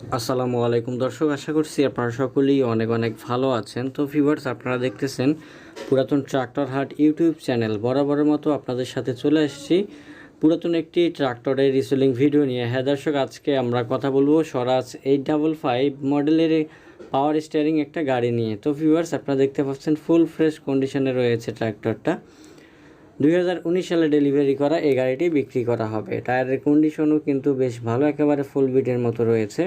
আসসালামু আলাইকুম দর্শক, আশা করছি আপনারা সকলেই অনেক অনেক ভালো আছেন। তো ভিউয়ার্স আপনারা দেখতেছেন পুরাতন ট্রাক্টর হাট ইউটিউব চ্যানেল। বরাবরের মতো আপনাদের সাথে চলে এসেছি পুরাতন একটি ট্রাক্টরের রিসেলিং ভিডিও নিয়ে। হ্যাঁ দর্শক, আজকে আমরা কথা বলব স্বরাজ এইট ডাবল ফাইভ মডেলের পাওয়ার স্টিয়ারিং একটা গাড়ি নিয়ে। তো ভিউয়ার্স আপনারা দেখতে পাচ্ছেন ফুল ফ্রেশ কন্ডিশনে রয়েছে ট্রাক্টরটা। দুই হাজার উনিশ সালে ডেলিভারি করা এই গাড়িটি বিক্রি করা হবে। টায়ারের কন্ডিশনও কিন্তু বেশ ভালো, একেবারে ফুল বিটের মতো রয়েছে।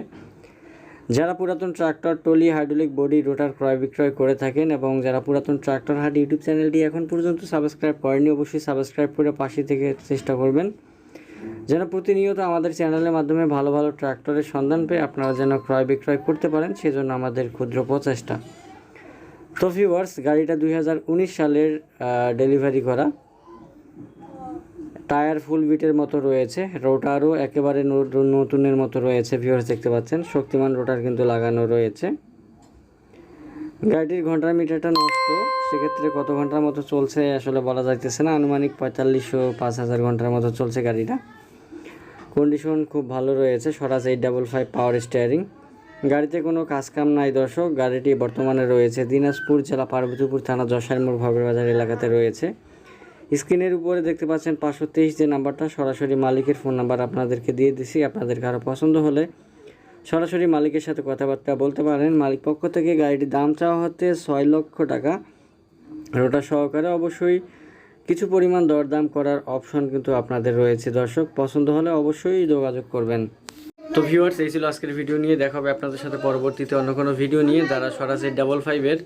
যারা পুরাতন tractor trolley hydraulic body, rotor ক্রয় বিক্রয় করে থাকেন এবং যারা পুরাতন ট্রাক্টর, হাট ইউটিউব চ্যানেলটি এখন পর্যন্ত সাবস্ক্রাইব করেনি অবশ্যই সাবস্ক্রাইব করে পাশে থেকে চেষ্টা করবেন। যেন প্রতিনিয়ত আমাদের চ্যানেলের মাধ্যমে ভালো ভালো ট্রাক্টরের সন্ধান পেয়ে আপনারা যেন ক্রয় বিক্রয় করতে পারেন, সেজন্য আমাদের ক্ষুদ্র প্রচেষ্টা। তো ভিউয়ার্স গাড়িটা দুই হাজার উনিশ সালের ডেলিভারি করা। টায়ার ফুল বিটের মতো রয়েছে। রোটারও একেবারে নতুনের মতো রয়েছে ভিউয়ার্স দেখতে পাচ্ছেন। শক্তিমান রোটার কিন্তু লাগানো রয়েছে। গাড়িটির ঘণ্টার মিটারটা নষ্ট। সেক্ষেত্রে কত ঘণ্টার মতো চলছে আসলে বলা যাইতেছে না। আনুমানিক পঁয়তাল্লিশশো, পাঁচ হাজার ঘণ্টার মতো চলছে গাড়িটা। কন্ডিশন খুব ভালো রয়েছে। Swaraj eight double five power steering গাড়িতে কোনো কাজকাম নাই দর্শক। গাড়িটি বর্তমানে রয়েছে দিনাজপুর জেলা পার্বতীপুর থানা যশারমোড় ভবের বাজার এলাকাতে রয়েছে। স্ক্রিনের উপরে দেখতে পাচ্ছেন পাঁচশো তেইশ যে নাম্বারটা, সরাসরি মালিকের ফোন নাম্বার আপনাদেরকে দিয়ে দিছি। আপনাদের কারও পছন্দ হলে সরাসরি মালিকের সাথে কথাবার্তা বলতে পারেন। মালিক পক্ষ থেকে গাড়িটির দাম চাওয়া হতে ছয় লক্ষ টাকা। রোটার সহকারে অবশ্যই কিছু পরিমাণ দরদাম করার অপশন কিন্তু আপনাদের রয়েছে। দর্শক, পছন্দ হলে অবশ্যই যোগাযোগ করবেন। তো ভিউয়ার্স, এই ছিল আজকের ভিডিও নিয়ে। দেখা হবে আপনাদের সাথে পরবর্তীতে অন্য কোনো ভিডিও নিয়ে। যারা সরাসরি ডাবল ফাইভের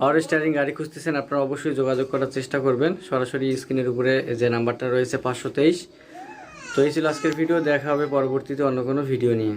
পাওয়ার স্টারিং গাড়ি খুঁজতেছেন, আপনারা অবশ্যই যোগাযোগ করার চেষ্টা করবেন। সরাসরি স্ক্রিনের উপরে যে নাম্বারটা রয়েছে পাঁচশো তেইশ। তো এই ছিল আজকের ভিডিও দেখা হবে পরবর্তীতে অন্য কোনো ভিডিও নিয়ে।